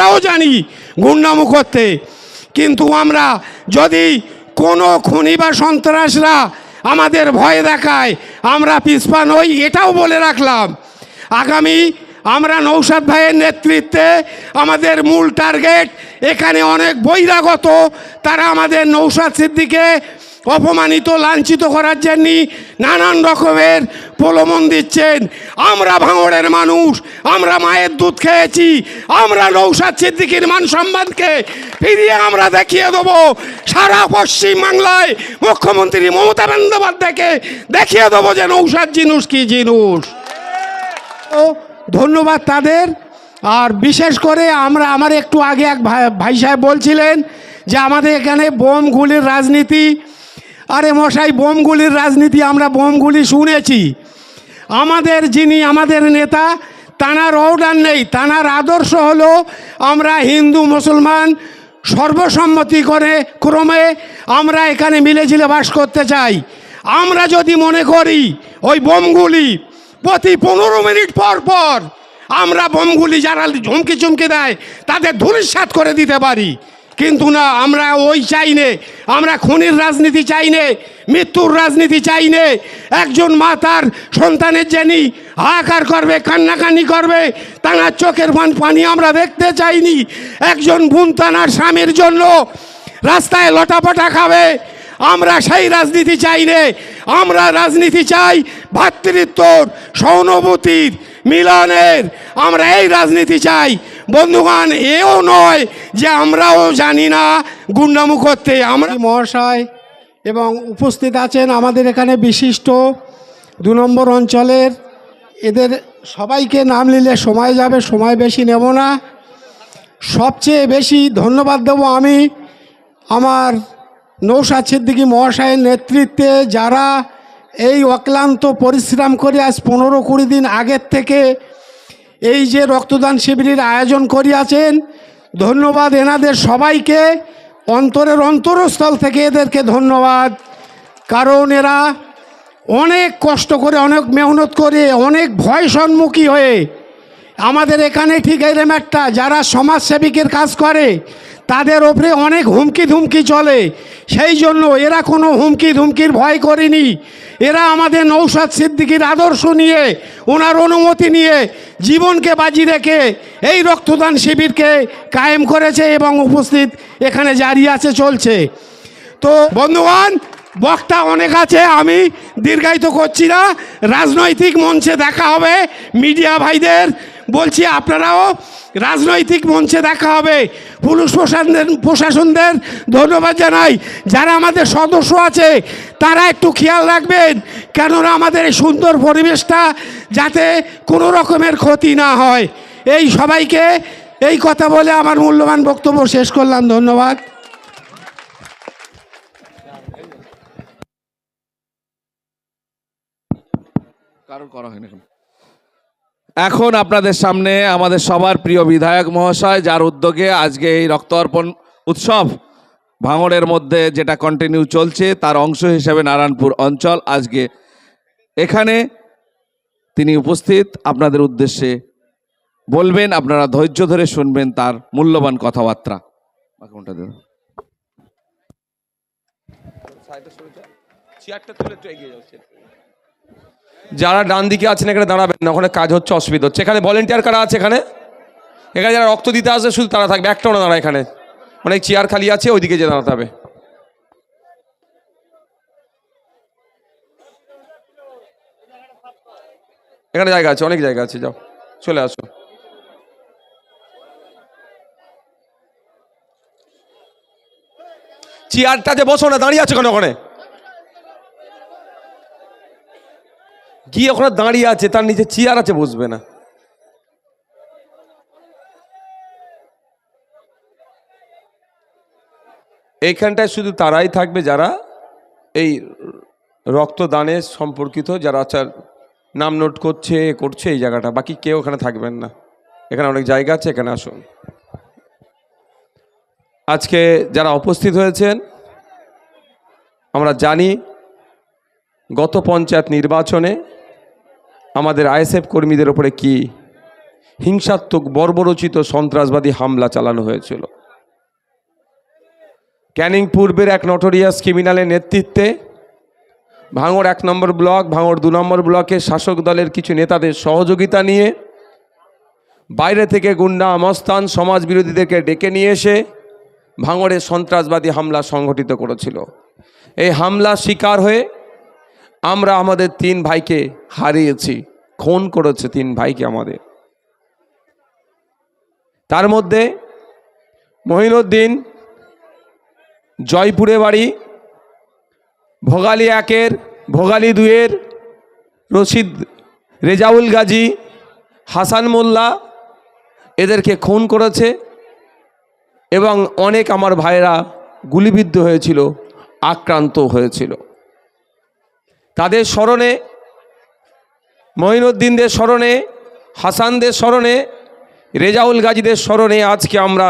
আমরাও জানি গুন্ডামু করতে কিন্তু আমরা যদি কোনো খুনি বা সন্ত্রাসরা আমাদের ভয় দেখায়, আমরা পিছপা নই, এটাও বলে রাখলাম। আগামী আমরা নৌসাদ ভাইয়ের নেতৃত্বে আমাদের মূল টার্গেট, এখানে অনেক বহিরাগত, তারা আমাদের নৌসাদ সিদ্দিকে অপমানিত, লাঞ্ছিত করার জন্য নানান রকমের প্রলোভন দিচ্ছেন। আমরা ভাঙড়ের মানুষ, আমরা মায়ের দুধ খেয়েছি, আমরা নৌসাদ সিদ্দিকির মান সম্মানকে ফিরিয়ে আমরা দেখিয়ে দেবো। সারা পশ্চিম বাংলায় মুখ্যমন্ত্রী মমতা বন্দ্যোপাধ্যায়কে দেখিয়ে দেবো যে নৌসাদ জিনুস কি জিনুস। ও ধন্যবাদ তাদের। আর বিশেষ করে আমরা, আমার একটু আগে এক ভাই সাহেব বলছিলেন যে আমাদের এখানে বোম গুলির রাজনীতি আরে মশাই, বোমগুলির রাজনীতি আমরা বোমগুলি শুনেছি। আমাদের যিনি, আমাদের নেতা, তানার অর্ডার নেই, তানার আদর্শ হলো আমরা হিন্দু, মুসলমান সর্বসম্মতি করে ক্রমে আমরা এখানে মিলেঝিলে বাস করতে চাই। আমরা যদি মনে করি ওই বোমগুলি প্রতি পনেরো মিনিট পর পর আমরা বোমগুলি যারা ঝুমকি চুমকি দেয়, তাদের ধূলিসাৎ করে দিতে পারি। কিন্তু না, আমরা ওই চাই নে। আমরা খুনির রাজনীতি চাই নে, মৃত্যুর রাজনীতি চাই নে। একজন মা তার সন্তানের জেনি হাহাকার করবে, কান্নাকানি করবে তানার চোখের পান পানি আমরা দেখতে চাইনি। একজন বোন স্বামীর জন্য রাস্তায় লটাপটা খাবে। আমরা সেই রাজনীতি চাই নে। আমরা রাজনীতি চাই ভ্রাতৃত্বর সহানুভূতির মিলনের। আমরা এই রাজনীতি চাই। বন্ধুগণ, এও নয় যে আমরাও জানি না গুন্ডামু করতে আমরা মহাশয় এবং উপস্থিত আছেন আমাদের এখানে বিশিষ্ট দু নম্বর অঞ্চলের। এদের সবাইকে নাম নিলে সময় যাবে, সময় বেশি নেব না। সবচেয়ে বেশি ধন্যবাদ দেবো আমি আমার নৌসাদ সিদ্দিকী মহাশয়ের নেতৃত্বে, যারা এই অক্লান্ত পরিশ্রম করে আজ পনেরো কুড়ি দিন আগের থেকে এই যে রক্তদান শিবিরের আয়োজন করিয়াছেন, ধন্যবাদ এনাদের সবাইকে। অন্তরের অন্তরস্থল থেকে এদেরকে ধন্যবাদ। কারণ এরা অনেক কষ্ট করে, অনেক মেহনত করে, অনেক ভয় সম্মুখী হয়ে আমাদের এখানে ঠিক এরম একটা, যারা সমাজসেবিকের কাজ করে, তাদের ওপরে অনেক হুমকি ধুমকি চলে। সেই জন্য এরা কোনো হুমকি ধুমকির ভয় করেনি। এরা আমাদের নৌসাদ সিদ্দিকির আদর্শ নিয়ে, ওনার অনুমতি নিয়ে জীবনকে বাজি রেখে এই রক্তদান শিবিরকে কায়েম করেছে এবং উপস্থিত এখানে জারি আছে, চলছে। তো বন্ধুগণ বক্তা অনেক আছে, আমি দীর্ঘায়িত করছি না। রাজনৈতিক মঞ্চে দেখা হবে মিডিয়া ভাইদের। বলছি আপনারাও রাজনৈতিক মঞ্চে দেখা হবে। পুলিশ প্রশাসনদের প্রশাসনদের ধন্যবাদ জানাই। যারা আমাদের সদস্য আছে, তারা একটু খেয়াল রাখবেন, কেননা আমাদের এই সুন্দর পরিবেশটা যাতে কোনো রকমের ক্ষতি না হয়। এই সবাইকে এই কথা বলে আমার মূল্যবান বক্তব্য শেষ করলাম। ধন্যবাদ। কারণ করা হয়নি এখন। এখন আপনাদের সামনে আমাদের সবার প্রিয় বিধায়ক মহাশয়, যার উদ্যোগে আজকে এই রক্ত অর্পণ উৎসব ভাঙড়ের মধ্যে যেটা কন্টিনিউ চলছে, তার অংশ হিসেবে নারায়ণপুর অঞ্চল আজকে এখানে তিনি উপস্থিত। আপনাদের উদ্দেশ্যে বলবেন, আপনারা ধৈর্য ধরে শুনবেন তার মূল্যবান কথাবার্তা। বাকি কোনটা দেবো? যারা ডান দিকে আছেন, এখানে দাঁড়াবেন না, ওখানে কাজ হচ্ছে, অসুবিধা হচ্ছে। এখানে ভলেন্টিয়ার কারা আছে এখানে? এখানে যারা রক্ত দিতে আসে, শুধু তারা থাকবে একটাও না দাঁড়া এখানে অনেক চেয়ার খালি আছে, ওইদিকে যে দাঁড়াতে হবে। এখানে জায়গা আছে, অনেক জায়গা আছে, যাও, চলে আসো। চেয়ারটাতে বসো না, দাঁড়িয়ে আছো কেন ওখানে? গিয়ে ওখানে দাঁড়িয়ে আছে? তার নিচে চেয়ার আছে, বসবে না। এইখানটায় শুধু তারাই থাকবে যারা এই রক্তদানে সম্পর্কিত, যারা আচ্ছা নাম নোট করছে করছে এই জায়গাটা। বাকি কেউ ওখানে থাকবেন না। এখানে অনেক জায়গা আছে, এখানে আসুন। আজকে যারা উপস্থিত হয়েছেন, আমরা জানি গত পঞ্চায়েত নির্বাচনে আমাদের আইএসএফ কর্মীদের ওপরে কি হিংসাত্মক, বর্বরচিত সন্ত্রাসবাদী হামলা চালানো হয়েছিল? ক্যানিং পূর্বের এক নটোরিয়াস ক্রিমিনালের নেতৃত্বে, ভাঙড় এক নম্বর ব্লক, ভাঙড় দু নম্বর ব্লকের শাসক দলের কিছু নেতাদের সহযোগিতা নিয়ে, বাইরে থেকে গুন্ডা, আমস্থান, সমাজ বিরোধীদেরকে ডেকে নিয়ে এসে ভাঙড়ে সন্ত্রাসবাদী হামলা সংঘটিত করেছিল। এই হামলা শিকার হয়ে আমরা আমাদের তিন ভাইকে হারিয়েছি, খুন করেছে তিন ভাইকে আমাদের। তার মধ্যে মহিনুদ্দিন, জয়পুরে বাড়ি, ভোগালী একের, ভোগালী দুয়ের রশিদ রেজাউল গাজী, হাসান মোল্লা এদেরকে খুন করেছে এবং অনেক আমার ভাইয়েরা গুলিবিদ্ধ হয়েছিল, আক্রান্ত হয়েছিল। তাদের স্মরণে মহিনুদ্দিনদের স্মরণে, হাসানদের স্মরণে, রেজাউল গাজীদের স্মরণে আজকে আমরা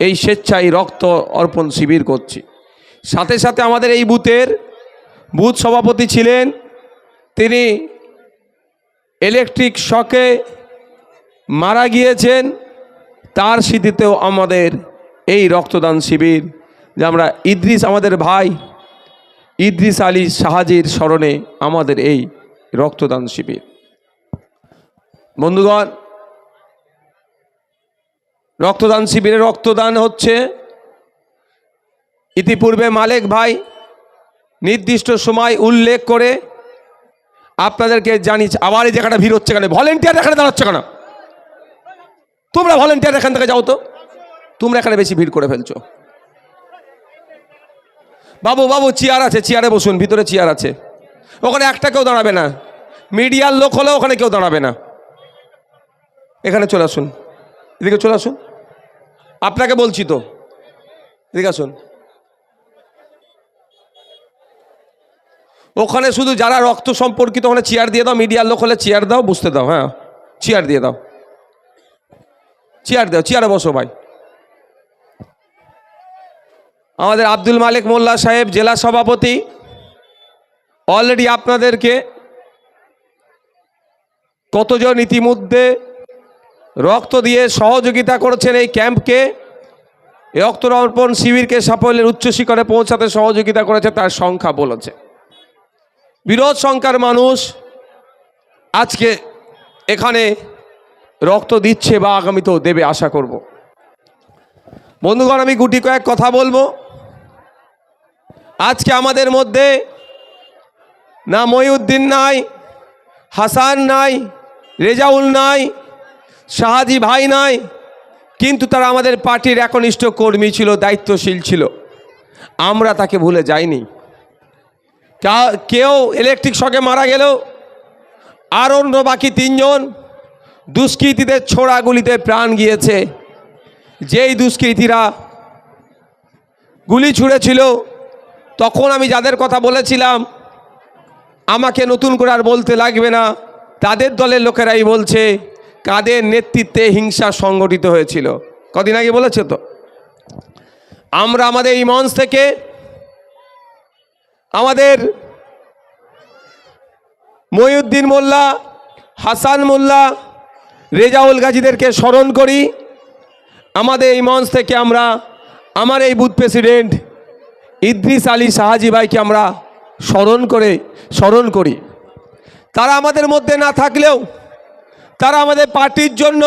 এই স্বেচ্ছায় রক্ত অর্পণ শিবির করছি। সাথে সাথে আমাদের এই বুথের বুথ সভাপতি ছিলেন, তিনি ইলেকট্রিক শকে মারা গিয়েছেন, তার স্মৃতিতেও আমাদের এই রক্তদান শিবির। যে আমরা ইদ্রিস আমাদের ভাই ইদ্রিস আলী শাহাজির স্মরণে আমাদের এই রক্তদান শিবির। বন্ধুগণ, রক্তদান শিবিরে রক্তদান হচ্ছে। ইতিপূর্বে মালেক ভাই নির্দিষ্ট সময় উল্লেখ করে আপনাদেরকে জানিয়েছে, আবার এই জায়গাটা ভিড় হচ্ছে কেন? ভলেন্টিয়ার এখানে দাঁড়াচ্ছে কেন? তোমরা ভলেন্টিয়ার এখান থেকে যাও তো। তোমরা এখানে বেশি ভিড় করে ফেলছো। বাবু বাবু চেয়ার আছে চেয়ারে বসুন, ভিতরে চেয়ার আছে। ওখানে একটা কেউ দাঁড়াবে না। মিডিয়ার লোক হলে ওখানে কেউ দাঁড়াবে না। এখানে চলে আসুন। এদিকে চলে আসুন। আপনাকে বলছি তো। এদিকে আসুন। ওখানে শুধু যারা রক্ত সম্পর্কিত ওখানে চেয়ার দিয়ে দাও, মিডিয়ার লোক হলে চেয়ার দাও বুঝতে দাও হ্যাঁ। চেয়ার দিয়ে দাও। চেয়ার দাও চেয়ারে বসো ভাই। আমাদের আব্দুল মালিক মোল্লা সাহেব জেলা সভাপতি। অলরেডি আপনাদেরকে কতজন ইতিমধ্যে রক্ত দিয়ে সহযোগিতা করেছেন এই ক্যাম্পকে রক্তরর্পণ শিবিরকে সাফল্যের উচ্চ শিখরে পৌঁছাতে সহযোগিতা করেছে, তার সংখ্যা বলেছে। বিরোধ সংখ্যার মানুষ আজকে এখানে রক্ত দিচ্ছে বা আগামীতেও দেবে, আশা করব। বন্ধুগণ, আমি গুটি কয়েক কথা বলব। আজকে আমাদের মধ্যে না মহিউদ্দিন নাই, হাসান নাই, রেজাউল নাই, শাহাজি ভাই নাই, কিন্তু তারা আমাদের পার্টির একনিষ্ঠ কর্মী ছিল, দায়িত্বশীল ছিল। আমরা তাকে ভুলে যাইনি। কেউ ইলেকট্রিক শকে মারা গেল আর অন্য বাকি তিনজন দুষ্কৃতীদের ছোড়াগুলিতে প্রাণ গিয়েছে। যেই দুষ্কৃতীরা গুলি ছুঁড়েছিল তখন আমি যাদের কথা বলেছিলাম, আমাকে নতুন করে আর বলতে লাগবে না। তাদের দলের লোকেরাই বলছে, কাদের নেতৃত্বে হিংসা সংগঠিত হয়েছিল। কদিন আগে বলেছে তো? আমরা আমাদের এই মঞ্চ থেকে আমাদের মহিউদ্দিন মোল্লা, হাসান মোল্লা, রেজাউল গাজীদেরকে স্মরণ করি। আমাদের এই মঞ্চ থেকে আমরা, আমার এই বুথ প্রেসিডেন্ট ইদ্রিস আলী শাহাজি ভাইকে আমরা স্মরণ করে, স্মরণ করি। তারা আমাদের মধ্যে না থাকলেও, তারা আমাদের পার্টির জন্য